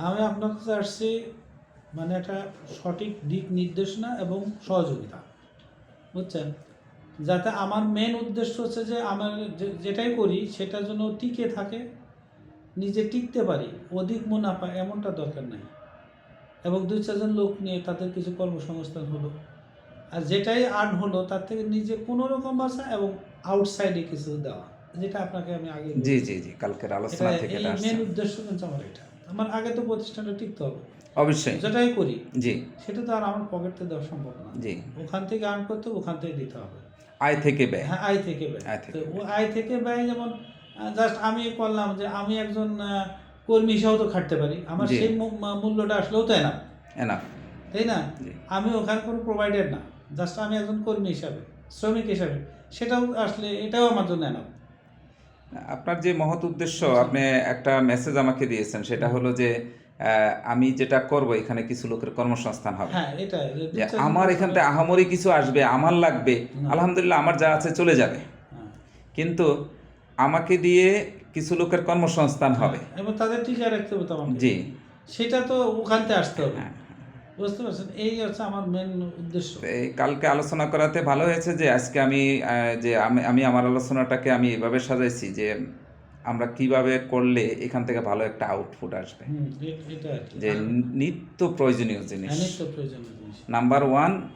আমি আপনার কাছে আসছি মানে একটা সঠিক দিক নির্দেশনা এবং সহযোগিতা বুঝছেন? যাতে আমার মেন উদ্দেশ্য হচ্ছে যে আমার যে- যেটাই করি সেটা যেন টিকে থাকে নিজে টিকতে পারি অধিক মুনাফা এমনটা দরকার নাই। এবং দুই চারজন লোক নিয়ে তাদের কিছু কর্মসংস্থান হলো। আর যেটাই আর্ন হলো তার থেকে নিজে কোনো রকম বাসা এবং আউটসাইডে কিছু দেওয়া যেটা আপনাকে আমি আগে জি জি জি কালকের আলোচনা থেকে এটা মেন উদ্দেশ্য কিন্তু আমার এটা। আমার আগে তো প্রতিষ্ঠানটা টিকতে হবে। অবশ্যই। যেটাই করি জি। সেটা তো আর আমার পকেটে দেওয়া সম্ভব না। জি। ওখান থেকে আর্ন করতে ওখান থেকে দিতে হবে। আয় থেকে ব্যয়। হ্যাঁ আয় থেকে ব্যয়। আয় থেকে ও আয় থেকে ব্যয় যেমন জাস্ট আমি করলাম যে আমি একজন কর্মী হিসাবেও তো খাটতে পারি। আমার সেই মূল্যটা আসলেও তাই না এনাফ তাই না? আমি ওখানে কোনো প্রোভাইডার না। জাস্ট আমি একজন কর্মী হিসাবে শ্রমিক হিসাবে। সেটাও আসলে এটাও আমার জন্য এনাফ আপনার যে মহৎ উদ্দেশ্য আপনি একটা মেসেজ আমাকে দিয়েছেন সেটা হলো যে আমি যেটা করব এখানে কিছু লোকের কর্মসংস্থান হবে। হ্যাঁ আমার এখান থেকে আহামরি কিছু আসবে আমার লাগবে আলহামদুলিল্লাহ আমার যা আছে চলে যাবে। হ্যাঁ। কিন্তু আমাকে দিয়ে কিছু লোকের কর্মসংস্থান হবে। এবং তাদের টিকা রাখতে হবে জি। সেটা তো ওখান থেকে আসতে হবে। হ্যাঁ। বুঝতে পারছেন? এই হচ্ছে আমার মেন উদ্দেশ্য। এই কালকে আলোচনা করাতে ভালো হয়েছে যে আজকে আমি যে আমি আমি আমার আলোচনাটাকে আমি এভাবে সাজাইছি যে আমরা কীভাবে করলে এখান থেকে ভালো একটা আউটপুট আসবে। যে নিত্য প্রয়োজনীয় জিনিস। হ্যাঁ, নাম্বার ওয়ান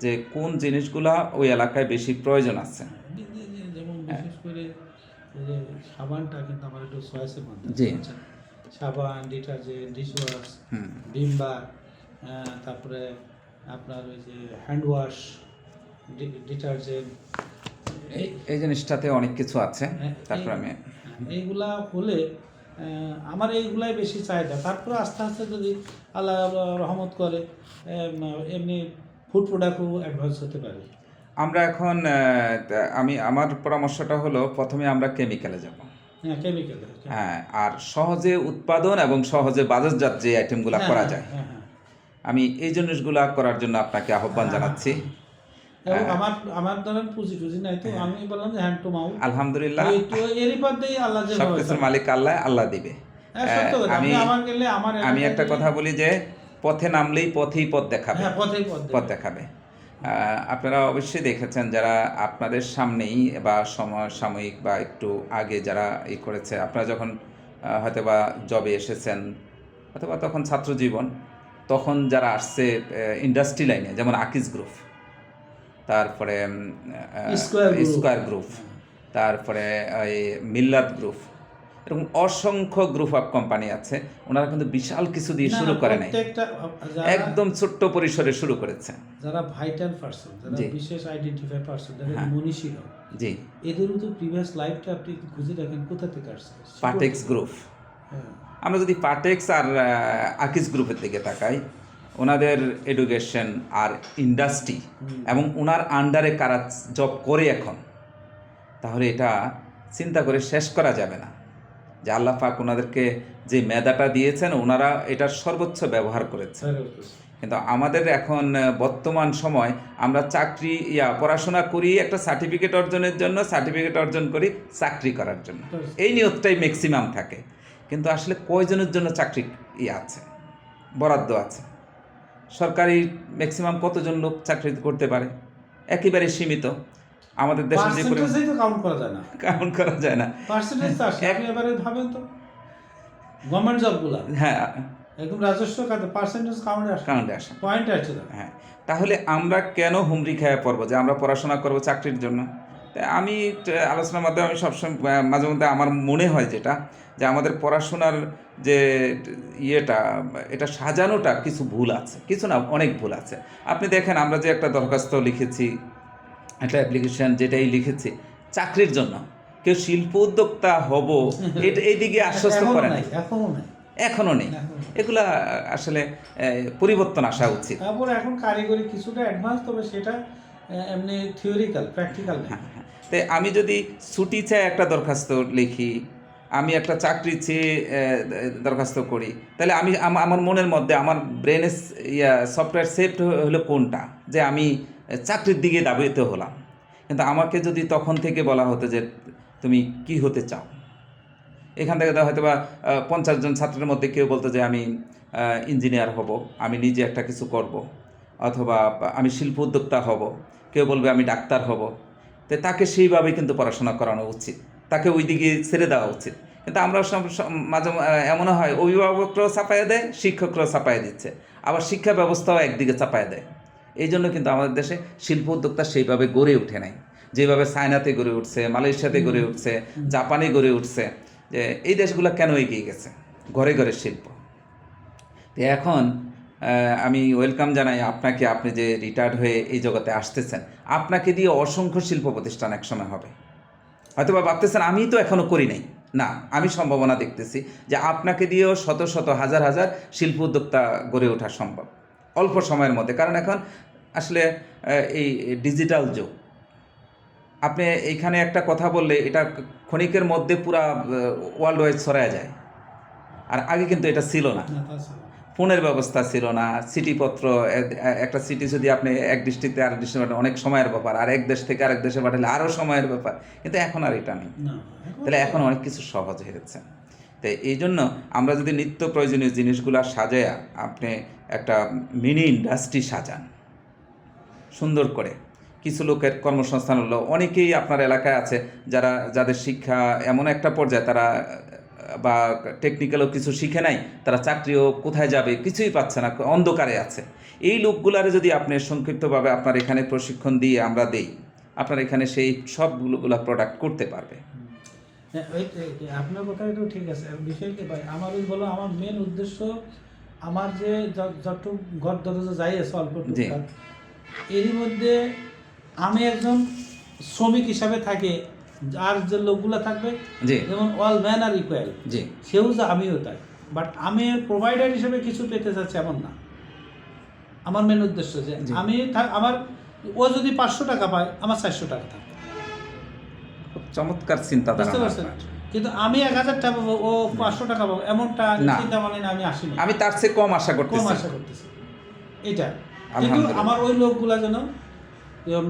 যে কোন জিনিসগুলা ওই এলাকায় বেশি প্রয়োজন আছে। যে- যে- যে- যেমন বিশেষ করে সাবানটা কিন্তু আমার একটু চয়েসের মধ্যে সাবান ডিটারজেন্ট ডিশওয়াশ ভিমবার তারপরে আপনার ওই যে হ্যান্ড ওয়াশ ডিটারজেন্ট এই জিনিসটাতে অনেক কিছু আছে হ্যাঁ, তারপর আমি এইগুলা হলে আমার এইগুলাই বেশি চাহিদা। তারপরে আস্তে আস্তে যদি আল্লাহ রহমত করে এমনি ফুড প্রোডাক্টও অ্যাডভান্স হতে পারে। আমরা এখন আমি আমার পরামর্শটা হলো প্রথমে আমরা কেমিক্যালে যাব। হ্যাঁ কেমিক্যাল হ্যাঁ আর সহজে উৎপাদন এবং সহজে বাজারজাত যে আইটেমগুলো করা যায় হ্যাঁ হ্যাঁ। আমি এই জিনিসগুলা করার জন্য আপনাকে আহ্বান জানাচ্ছি। হ্যাঁ। আমার আমার ধরেন পুঁজি টুজি নাই তো আমি বললাম যে হ্যান্ড টু মাউথ আলহামদুলিল্লাহ। এরই পথেই আল্লাহ যে সবকিছুর মালিক আল্লাহ আল্লাহ দিবে। হ্যাঁ কথা। আমি একটা কথা বলি যে পথে নামলেই পথেই পথ দেখাবে। হ্যাঁ পথেই পথ পথ দেখাবে। আপনারা অবশ্যই দেখেছেন যারা আপনাদের সামনেই বা সময় সাময়িক বা একটু আগে যারা ই করেছে আপনারা যখন আহ, হয়তো বা জবে এসেছেন অথবা তখন ছাত্র জীবন তখন যারা আসছে ইন্ডাস্ট্রি লাইনে যেমন আকিজ গ্রুপ তারপরে স্কোয়ার গ্রুপ। তারপরে এই মিল্লাত গ্রুপ এরকম অসংখ্য গ্রুপ অফ কোম্পানি আছে ওনারা কিন্তু বিশাল কিছু দিয়ে শুরু করে নাই। একদম ছোট্ট পরিসরে শুরু করেছে। যারা ভাইটাল পার্সন যারা বিশেষ আইডেন্টিফাই পার্সন যারা হ্যাঁ। জি। এদেরও তো প্রিভিয়াস লাইফটা আপনি খুঁজে দেখেন কোথা থেকে আসছে? পাটেক্স গ্রুপ হ্যাঁ। আমরা যদি পাটেক্স আর আকিস গ্রুপের দিকে তাকাই ওনাদের এডুকেশন আর ইন্ডাস্ট্রি এবং ওনার আন্ডারে কারা জব করে এখন তাহলে এটা চিন্তা করে শেষ করা যাবে না। যে আল্লাহ পাক ওনাদেরকে যে মেধাটা দিয়েছেন ওনারা এটার সর্বোচ্চ ব্যবহার করেছে very good. কিন্তু আমাদের এখন বর্তমান সময় আমরা চাকরি ইয়া পড়াশোনা করি একটা সার্টিফিকেট অর্জনের জন্য সার্টিফিকেট অর্জন করি চাকরি করার জন্য। এই নিয়তটাই ম্যাক্সিমাম থাকে। কিন্তু আসলে কয়জনের জন্য চাকরি ইয়ে আছে? বরাদ্দ আছে। সরকারি ম্যাক্সিমাম কতজন লোক চাকরি করতে পারে? একেবারে সীমিত। আমাদের দেশে যে কাউন্ট করা যায় না। কাউন্ট করা যায় না। পার্সেন্টেজ এবারে ভাবেন তো। গভর্নমেন্ট জবগুলা হ্যাঁ। একদম রাজস্ব খাতে পার্সেন্টেজ কাউন্টে আসে। কাউন্টে আসে। পয়েন্ট আসছে হ্যাঁ। তাহলে আমরা কেন হুমড়ি খেয়ে পড়ব? যে আমরা পড়াশোনা করব চাকরির জন্য? আমি আলোচনার মাধ্যমে আমি সবসময় মাঝে মধ্যে আমার মনে হয় যেটা যে আমাদের পড়াশোনার যে ইয়েটা এটা সাজানোটা কিছু ভুল আছে। কিছু না অনেক ভুল আছে। আপনি দেখেন আমরা যে একটা দরখাস্ত লিখেছি একটা অ্যাপ্লিকেশন যেটাই লিখেছি চাকরির জন্য। কেউ শিল্প উদ্যোক্তা হব এটা এইদিকে আশ্বস্ত করে নাই। নাই এখনও নেই। এগুলা আসলে পরিবর্তন আসা উচিত। তারপর এখন কারিগরি কিছুটা অ্যাডভান্স তবে সেটা এমনি থিওরিক্যাল প্র্যাকটিক্যাল হ্যাঁ, তাই আমি যদি ছুটি চাই একটা দরখাস্ত লিখি, আমি একটা চাকরি চেয়ে দরখাস্ত করি, তাহলে আমি আমার মনের মধ্যে, আমার ব্রেনের ইয়া সফটওয়্যার সেভ হলো কোনটা? যে আমি চাকরির দিকে দাবিতে হলাম। কিন্তু আমাকে যদি তখন থেকে বলা হতো যে তুমি কি হতে চাও? এখান থেকে হয়তো বা পঞ্চাশ জন ছাত্রের মধ্যে কেউ বলতো যে আমি ইঞ্জিনিয়ার হব, আমি নিজে একটা কিছু করব। অথবা আমি শিল্প উদ্যোক্তা হব, কেউ বলবে আমি ডাক্তার হব। তো তাকে সেইভাবে কিন্তু পড়াশোনা করানো উচিত। তাকে ওই দিকে ছেড়ে দেওয়া উচিত। কিন্তু আমরা মাঝে এমনও হয় অভিভাবকরাও চাপাইয়া দেয় শিক্ষকরাও চাপাইয়া দিচ্ছে। আবার শিক্ষা ব্যবস্থাও একদিকে চাপাইয়া দেয়। এই জন্য কিন্তু আমাদের দেশে শিল্প উদ্যোক্তা সেইভাবে গড়ে ওঠে নাই। যেভাবে চায়নাতে গড়ে উঠছে মালয়েশিয়াতে গড়ে উঠছে জাপানে গড়ে উঠছে যে এই দেশগুলো কেন এগিয়ে গেছে? ঘরে ঘরে শিল্প। তো এখন আমি ওয়েলকাম জানাই আপনাকে, আপনি যে রিটায়ার্ড হয়ে এই জগতে আসতেছেন, আপনাকে দিয়ে অসংখ্য শিল্প প্রতিষ্ঠান একসময় হবে। হয়তো বা ভাবতেছেন আমি তো এখনও করি নাই। না, আমি সম্ভাবনা দেখতেছি যে আপনাকে দিয়েও শত শত হাজার হাজার শিল্প উদ্যোক্তা গড়ে ওঠা সম্ভব। অল্প সময়ের মধ্যে, কারণ এখন আসলে এই ডিজিটাল যুগ। আপনি এইখানে একটা কথা বললে, এটা ক্ষণিকের মধ্যে পুরা ওয়ার্ল্ড ওয়াইড ছড়ায় যায়। আর আগে কিন্তু এটা ছিল না। ফোনের ব্যবস্থা ছিল না চিঠিপত্র একটা চিঠি যদি আপনি এক ডিস্ট্রিক্টে আরেক ডিস্ট্রিক্টে পাঠান অনেক সময়ের ব্যাপার। আর এক দেশ থেকে আরেক দেশে পাঠালে আরও সময়ের ব্যাপার। কিন্তু এখন আর এটা নেই। তাহলে এখন অনেক কিছু সহজ হয়েছে তো এই জন্য আমরা যদি নিত্য প্রয়োজনীয় জিনিসগুলো সাজায়া আপনি একটা মিনি ইন্ডাস্ট্রি সাজান। সুন্দর করে। কিছু লোকের কর্মসংস্থান হলো অনেকেই আপনার এলাকায় আছে যারা যাদের শিক্ষা এমন একটা পর্যায়ে তারা বা টেকনিক্যালও কিছু শিখে নাই তারা চাকরিও কোথায় যাবে কিছুই পাচ্ছে না অন্ধকারে আছে। এই লোকগুলারে যদি আপনি সংক্ষিপ্তভাবে আপনার এখানে প্রশিক্ষণ দিয়ে আমরা দেই আপনার এখানে সেই সবগুলো প্রোডাক্ট করতে পারবে। হ্যাঁ, আপনার কথা একটু ঠিক আছে। বিষয় কি ভাই? আমার ওই বলো আমার মেন উদ্দেশ্য আমার যে যত ঘর দরজা যাই আছে অল্প এরই মধ্যে আমি একজন শ্রমিক হিসাবে থাকি। আর যে লোকগুলো থাকবে যেমন অল ম্যান আর ইকুয়াল জি। সেও যে আমিও তাই। বাট আমি প্রোভাইডার হিসেবে কিছু পেতে চাচ্ছি এমন না। আমার মেন উদ্দেশ্য যে আমি আমার ও যদি পাঁচশো টাকা পায় আমার চারশো টাকা থাকবে চমৎকার চিন্তা বুঝতে পারছেন? কিন্তু আমি এক হাজার টাকা পাবো ও পাঁচশো টাকা পাবো এমনটা চিন্তা মানে না আমি আসিনি। আমি তার চেয়ে কম আশা কম আশা করতেছি। এটা। কিন্তু আমার ওই লোকগুলা যেন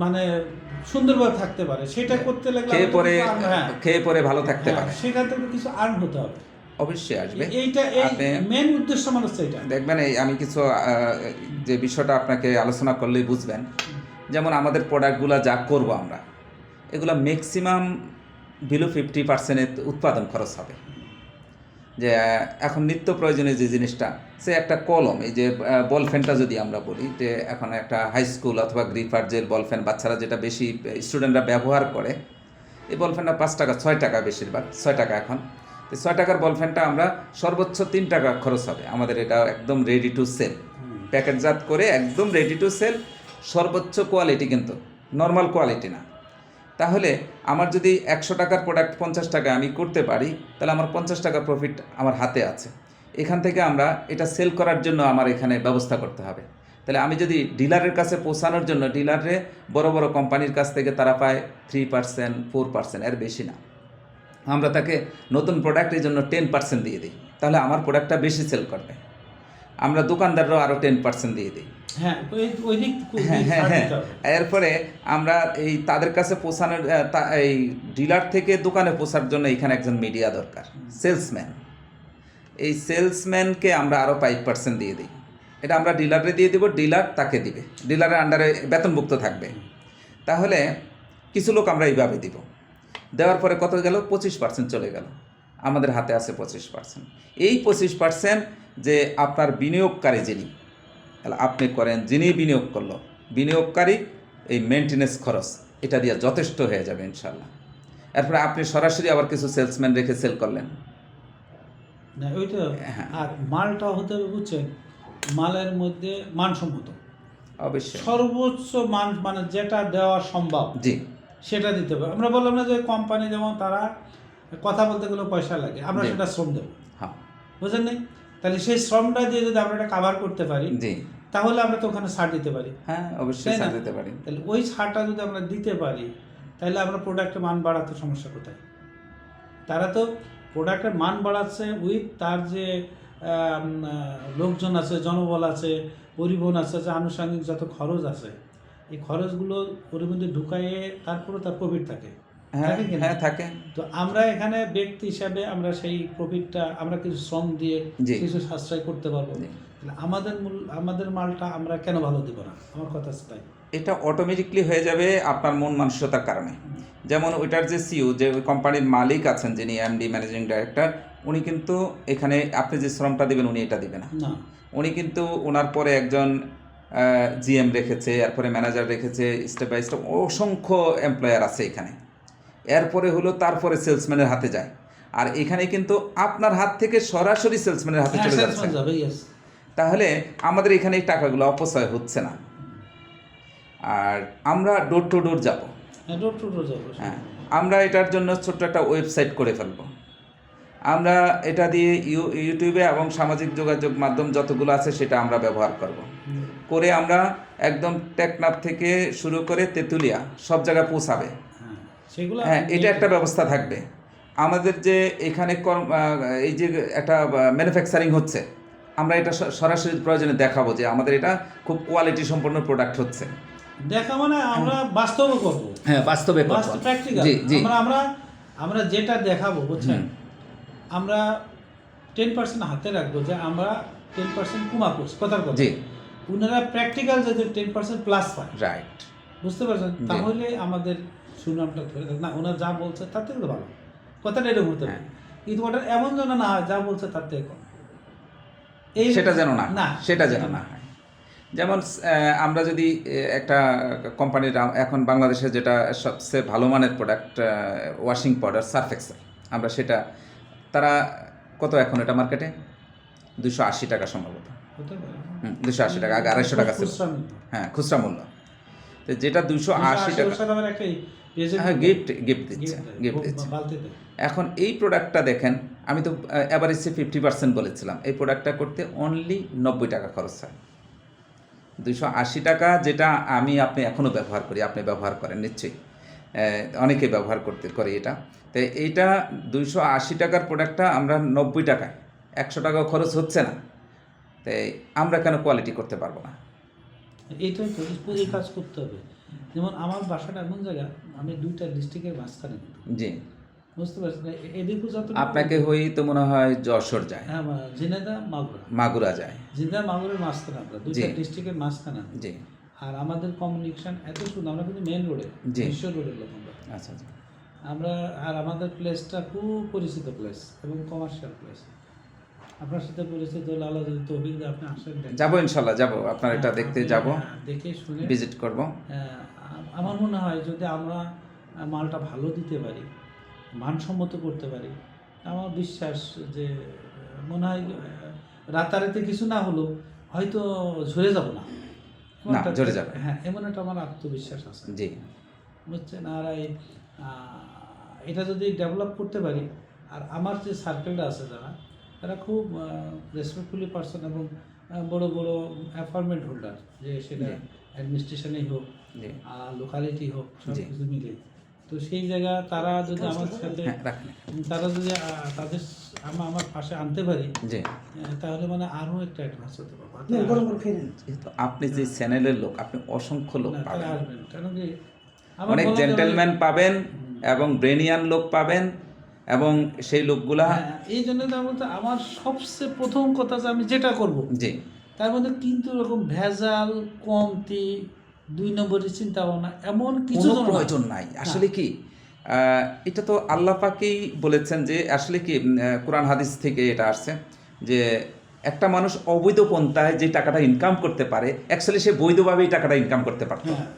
মানে সুন্দরভাবে থাকতে পারে। সেটা করতে লাগলে খেয়ে পরে হ্যাঁ, খেয়ে পরে ভালো থাকতে হ্যাঁ, পারে। সেখান থেকে কিছু আর্ন হতে হবে। অবশ্যই আসবে। এইটা এই মেন উদ্দেশ্য মানুষ এটা দেখবেন এই আমি কিছু যে বিষয়টা আপনাকে আলোচনা করলেই বুঝবেন। যেমন আমাদের প্রোডাক্টগুলো যা করব আমরা এগুলো ম্যাক্সিমাম বিলো ফিফটি পার্সেন্টের উৎপাদন খরচ হবে। যে এখন নিত্য প্রয়োজনীয় যে জিনিসটা সে একটা কলম এই যে বল ফ্যানটা যদি আমরা বলি যে এখন একটা হাই স্কুল অথবা গ্রিফার যে বল ফ্যান বাচ্চারা যেটা বেশি স্টুডেন্টরা ব্যবহার করে এই বল ফ্যানটা পাঁচ টাকা ছয় টাকা বেশিরভাগ ছয় টাকা এখন। তো ছয় টাকার বল ফ্যানটা আমরা সর্বোচ্চ তিন টাকা খরচ হবে। আমাদের এটা একদম রেডি টু সেল প্যাকেটজাত করে একদম রেডি টু সেল সর্বোচ্চ কোয়ালিটি কিন্তু নর্মাল কোয়ালিটি না। তাহলে আমার যদি একশো টাকার প্রোডাক্ট পঞ্চাশ টাকা আমি করতে পারি, তাহলে আমার পঞ্চাশ টাকা প্রফিট আমার হাতে আছে। এখান থেকে আমরা এটা সেল করার জন্য আমার এখানে ব্যবস্থা করতে হবে। তাহলে আমি যদি ডিলারের কাছে পৌঁছানোর জন্য, ডিলারে বড় বড় কোম্পানির কাছ থেকে তারা পায় থ্রি পার্সেন্ট ফোর পার্সেন্ট এর বেশি না। আমরা তাকে নতুন প্রোডাক্টের জন্য টেন পার্সেন্ট দিয়ে দিই। তাহলে আমার প্রোডাক্টটা বেশি সেল করবে। আমরা দোকানদাররাও আরও টেন পার্সেন্ট দিয়ে দিই। হ্যাঁ দিক হ্যাঁ হ্যাঁ হ্যাঁ। এরপরে আমরা এই তাদের কাছে পৌঁছানোর তা- এই ডিলার থেকে দোকানে পৌঁছার জন্য এখানে একজন মিডিয়া দরকার সেলসম্যান এই সেলসম্যানকে আমরা আরও ফাইভ পার্সেন্ট দিয়ে দিই। এটা আমরা ডিলারে দিয়ে দিব ডিলার তাকে দিবে। ডিলারের আন্ডারে বেতনভুক্ত থাকবে। তাহলে কিছু লোক আমরা এইভাবে দিব। দেওয়ার পরে কত গেল? পঁচিশ পার্সেন্ট চলে গেল। আমাদের হাতে আছে পঁচিশ পার্সেন্ট এই পঁচিশ পার্সেন্ট যে আপনার বিনিয়োগকারী যিনি তাহলে আপনি করেন যিনি বিনিয়োগ করল বিনিয়োগকারী এই মেনটেনেন্স খরচ এটা দিয়ে যথেষ্ট হয়ে যাবে ইনশাল্লাহ এরপরে আপনি সরাসরি আবার কিছু সেলসম্যান রেখে সেল করলেন। না ওইটা হ্যাঁ। আর মালটা হতে হবে বুঝছেন মালের মধ্যে মানসম্মত। অবশ্যই। সর্বোচ্চ মান মানে যেটা দেওয়া সম্ভব জি। সেটা দিতে হবে। আমরা বললাম না যে কোম্পানি যেমন তারা কথা বলতে গেলে পয়সা লাগে আমরা। সেটা শ্রম দেবো। হ্যাঁ। বুঝলেন তাহলে সেই শ্রমটা দিয়ে যদি আমরা এটা কাভার করতে পারি তাহলে আমরা তো ওখানে ছাড় দিতে পারি। হ্যাঁ অবশ্যই? ছাড় দিতে পারি। তাহলে ওই ছাড়টা যদি আমরা দিতে পারি তাহলে আমরা প্রোডাক্টের মান বাড়াতে সমস্যা কোথায়? তারা তো প্রোডাক্টের মান বাড়াচ্ছে উইথ তার যে লোকজন আছে জনবল আছে পরিবহন আছে যে আনুষঙ্গিক যত খরচ আছে এই খরচগুলো ওর মধ্যে ঢুকাইয়ে তারপরে তার প্রফিট থাকে। হ্যাঁ? হ্যাঁ থাকে। তো আমরা এখানে ব্যক্তি হিসাবে আমরা সেই প্রফিটটা আমরা কিছু শ্রম দিয়ে। কিছু সাশ্রয় করতে পারব। আমাদের মূল আমাদের মালটা আমরা কেন ভালো দিব না? আমার কথা তাই। এটা অটোমেটিকলি হয়ে যাবে আপনার মন মানসিকতার কারণে। যেমন ওইটার যে সিও যে কোম্পানির মালিক আছেন যিনি এমডি ম্যানেজিং ডাইরেক্টর উনি কিন্তু এখানে আপনি যে শ্রমটা দিবেন উনি এটা দিবে না। না। উনি কিন্তু ওনার পরে একজন জিএম রেখেছে এরপরে ম্যানেজার রেখেছে স্টেপ বাই স্টেপ অসংখ্য এমপ্লয়ার আছে এখানে। এরপরে হলো তারপরে সেলসম্যানের হাতে যায়। আর এখানে কিন্তু আপনার হাত থেকে সরাসরি সেলসম্যানের হাতে হ্যাঁ, চলে যাচ্ছে। তাহলে আমাদের এখানে এই টাকাগুলো অপচয় হচ্ছে না। আর আমরা ডোর টু ডোর যাব। হ্যাঁ হ্যাঁ আমরা এটার জন্য ছোট্ট একটা ওয়েবসাইট করে ফেলব। আমরা এটা দিয়ে ইউ ইউটিউবে এবং সামাজিক যোগাযোগ মাধ্যম যতগুলো আছে সেটা আমরা ব্যবহার করব। করে আমরা একদম টেকনাপ থেকে শুরু করে তেঁতুলিয়া সব জায়গায় পৌঁছাবে। হ্যাঁ সেগুলো হ্যাঁ এটা একটা ব্যবস্থা থাকবে। আমাদের যে এখানে কর্ম এই যে একটা ম্যানুফ্যাকচারিং হচ্ছে আমরা এটা সরাসরি প্রয়োজনে দেখাবো যে আমাদের এটা খুব কোয়ালিটি সম্পন্ন প্রোডাক্ট হচ্ছে। দেখা মানে আমরা বাস্তবে করব। হ্যাঁ বাস্তবে প্র্যাকটিক্যাল জি আমরা আমরা আমরা যেটা দেখাবো বুঝছেন? আমরা টেন পার্সেন্ট হাতে রাখব যে আমরা টেন পার্সেন্ট কুমা করছি কথার কথা জি। ওনারা প্র্যাকটিক্যাল যদি টেন পার্সেন্ট প্লাস পায় রাইট বুঝতে পারছেন? তাহলে আমাদের সুনামটা ধরে থাকবে না ওনার যা বলছে তার থেকে তো ভালো। কথাটা এরকম হতে হ্যাঁ। পারে কিন্তু ওটা এমন যেন না হয় যা বলছে তার থেকে কম। এই সেটা যেন না না। সেটা যেন না হয়। যেমন আমরা যদি একটা কোম্পানির এখন বাংলাদেশে যেটা সবচেয়ে ভালো মানের product washing powder Surf Excel আমরা সেটা তারা কত এখন এটা মার্কেটে দুশো আশি টাকা সম্ভবত। দুশো আশি টাকা আগে আড়াইশো টাকা ছিল। হ্যাঁ খুচরা মূল্য। তো যেটা দুশো আশি 280 টাকা হ্যাঁ গিফট গিফট দিচ্ছে গিফট দিচ্ছে। এখন এই প্রোডাক্টটা দেখেন আমি তো অ্যাভারেজে ফিফটি পার্সেন্ট বলেছিলাম। এই প্রোডাক্টটা করতে অনলি নব্বই টাকা খরচ হয়। দুশো আশি টাকা যেটা আমি আপনি এখনও ব্যবহার করি আপনি ব্যবহার করেন নিশ্চয়ই। অনেকে ব্যবহার করতে করে এটা। তো এইটা দুইশো আশি টাকার প্রোডাক্টটা আমরা নব্বই টাকায়। একশো টাকাও খরচ হচ্ছে না। তাই আমরা কেন কোয়ালিটি করতে পারব না? এইটাই তো এই কাজ করতে হবে। যেমন আমার বাসাটা এমন জায়গা আমি দুইটা ডিস্ট্রিক্টের মাঝখানে। জি। বুঝতে পারছেন? এদিকে যত আপনাকে হই তো মনে হয় যশোর যায়। হ্যাঁ ঝিনাইদহ মাগুরা। মাগুরা যায়। জিন্দা মাগুরের মাঝখানে আমরা দুইটা ডিস্ট্রিক্টের মাঝখানে। জি। আর আমাদের কমিউনিকেশন এত সুন্দর আমরা কিন্তু মেন রোডে। বিশ্ব রোডের লোক আমরা। আচ্ছা আচ্ছা। আমরা আর আমাদের প্লেসটা খুব পরিচিত প্লেস এবং কমার্শিয়াল প্লেস আপনার সাথে পরিচিত হলে আল্লাহ যদি তৌফিক দেয় আপনি আসেন যাব ইনশাল্লাহ যাব। আপনার এটা দেখতে যাব। দেখে শুনে ভিজিট করব। আমার মনে হয় যদি আমরা মালটা ভালো দিতে পারি মানসম্মত করতে পারি আমার বিশ্বাস যে মনে হয় রাতারাতি কিছু না হলো হয়তো ঝরে যাব না। না, ঝরে যাবে। হ্যাঁ এমন একটা আমার আত্মবিশ্বাস আছে। জি। বুঝছেন? আর এই এটা যদি ডেভেলপ করতে পারি আর আমার যে সার্কেলটা আছে যারা তারা খুব রেসপেক্টফুলি পার্সন এবং বড় বড় অ্যাপয়েন্টমেন্ট হোল্ডার যে সেটা। অ্যাডমিনিস্ট্রেশনেই হোক জি। লোকালিটি হোক সব কিছু মিলে তো সেই জায়গা তারা যদি আমার সাথে হ্যাঁ তারা যদি তাদের আমার আমার পাশে আনতে পারি তাহলে মানে আরও একটা অ্যাডভান্স হতে পারব। আপনি যে চ্যানেলের লোক আপনি অসংখ্য লোক পাবেন। আসবেন কারণ কি অনেক জেন্টেলম্যান পাবেন এবং ব্রেনিয়ান লোক পাবেন। এবং সেই লোকগুলা হ্যাঁ, এই জন্য তার মধ্যে আমার সবচেয়ে প্রথম কথা যে আমি যেটা করব। জি। তার মধ্যে কিন্তু এরকম ভেজাল কমতি দুই নম্বরের চিন্তা ভাবনা এমন কিছু প্রয়োজন নাই। আসলে কি? এটা তো আল্লাহ পাকেই বলেছেন যে আসলে কি কোরআন হাদিস থেকে এটা আসছে যে একটা মানুষ অবৈধ পন্থায় যে টাকাটা ইনকাম করতে পারে অ্যাকচুয়ালি সে বৈধভাবেই টাকাটা ইনকাম করতে পারত। হ্যাঁ।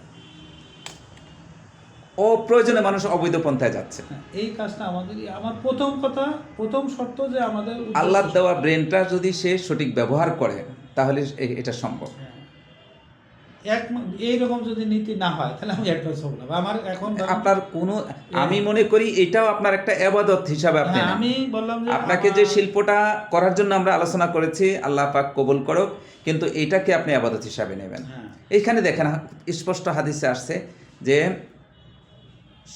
অপ্রয়োজনে মানুষ অবৈধ পন্থায় যাচ্ছে। হ্যাঁ, এই কাজটা আমাদের আমার প্রথম কথা প্রথম শর্ত যে আমাদের আল্লাহ দেওয়া ব্রেনটা যদি সে সঠিক ব্যবহার করে তাহলে এটা সম্ভব। হ্যাঁ। এক এইরকম যদি নীতি না হয় তাহলে আমি অ্যাডভান্স হব না। আমার এখন আপনার কোনো আমি মনে করি এটাও আপনার একটা এবাদত হিসাবে আপনি হ্যাঁ, আমি বললাম যে আপনাকে যে শিল্পটা করার জন্য আমরা আলোচনা করেছি আল্লাহ পাক কবুল করুক কিন্তু এটাকে আপনি আবাদত হিসাবে নেবেন। হ্যাঁ। এইখানে দেখেন স্পষ্ট হাদিসে আসছে যে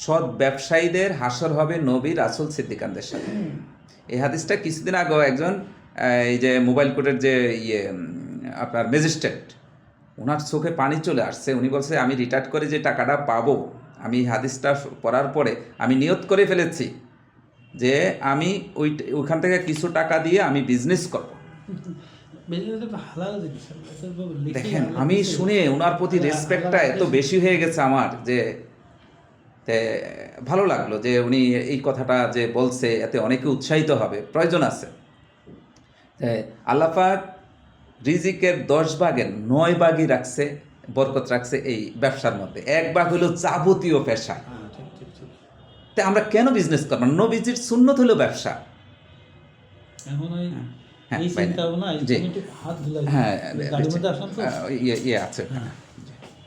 সৎ ব্যবসায়ীদের হাসর হবে নবী রাসুল সিদ্দিকানদের সাথে। এই হাদিসটা কিছুদিন আগেও একজন এই যে মোবাইল কোর্টের যে ইয়ে আপনার ম্যাজিস্ট্রেট ওনার চোখে পানি চলে আসছে। উনি বলছে আমি রিটায়ার করে যে টাকাটা পাবো আমি হাদিসটা পড়ার পরে আমি নিয়ত করে ফেলেছি যে আমি ওই ওইখান থেকে কিছু টাকা দিয়ে আমি বিজনেস করব। দেখেন আমি শুনে ওনার প্রতি রেসপেক্টটা এত বেশি হয়ে গেছে আমার যে তে ভালো লাগল যে উনি এই কথাটা যে বলছে এতে অনেকে উৎসাহিত হবে। প্রয়োজন আছে। আল্লাপাক রিজিকের দশ ভাগের নয় ভাগই রাখছে বরকত রাখছে এই ব্যবসার মধ্যে। এক ভাগ হলো যাবতীয় পেশা। হ্যাঁ তা আমরা কেন বিজনেস করব নো? নবীজির শূন্যত হলো ব্যবসা। হ্যাঁ, হ্যাঁ তো? ইয়ে ইয়ে আছে। ওখানে।